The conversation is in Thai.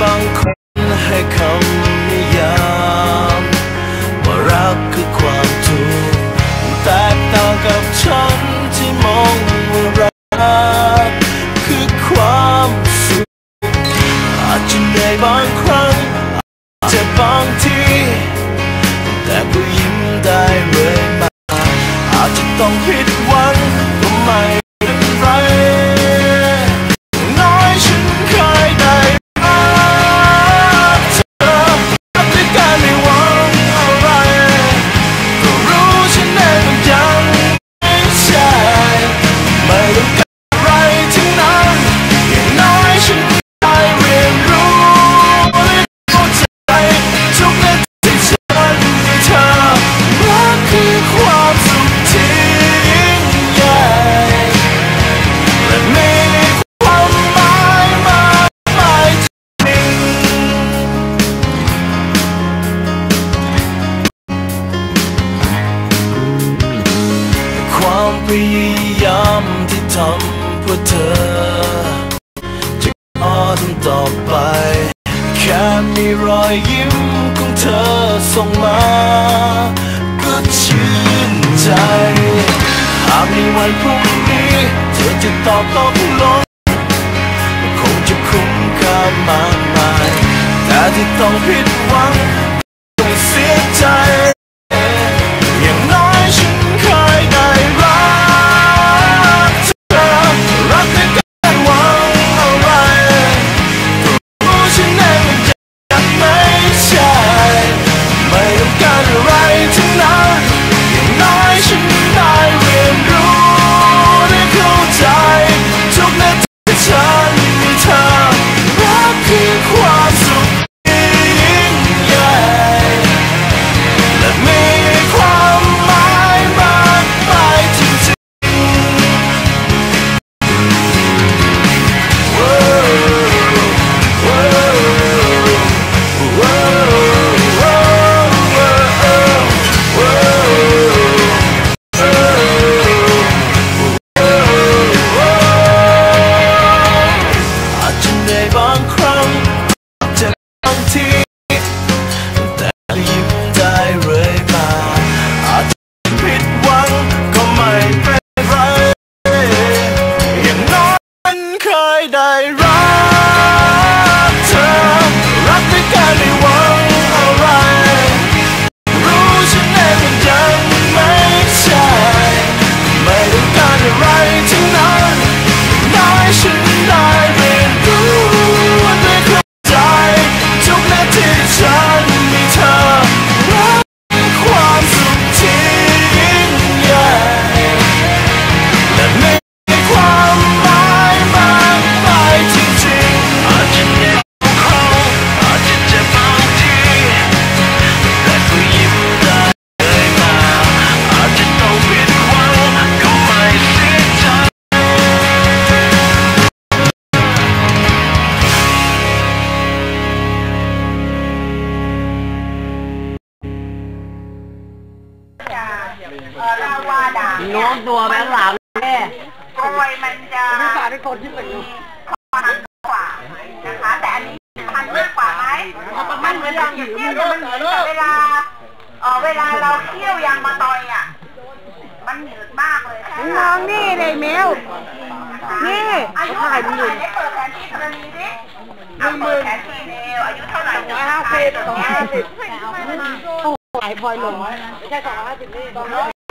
บางคนให้คำนิยามว่ารักคือความทุกข์แตกต่างกับฉันที่มองว่ารักคือความสุขอาจจะในบางครั้งอาจจะบางทีแต่ก็ยิ้มได้เลยมาอาจจะต้องผิดหวังก็ไม่ ทำเพื่อเธอ จะขอทำต่อไป แค่มีรอยยิ้มของเธอส่งมา ก็ชื่นใจ หากในวันพรุ่งนี้ เธอจะตอบตกลงคงจะคุ้มค่ามากมาย แต่ที่ต้องผิดหวัง เออลาวาด่างโน้มตัวแบงค์หลังแม่โกยมันจะพี่ฝากให้คนที่เป็นคอหักกว่านะคะ แต่อันนี้พันมากกว่าไหมมันเหมือนเรางเคี่ยวมันเหมือนเวลาเออเวลาเราเคี่ยวยางมะตอยอะมันเหนืดมากเลยใช่ไหมมองนี่เลยแมวนี่อายุเท่าไหร่ได้เปิดแผนที่ธรณีดิเอาเปิดแผนที่เดียวอายุเท่าไหร่ร้อยห้าสิบสองห้าสิบายพลอยลง ไม่ใช่สองร้อยห้าสิบนี่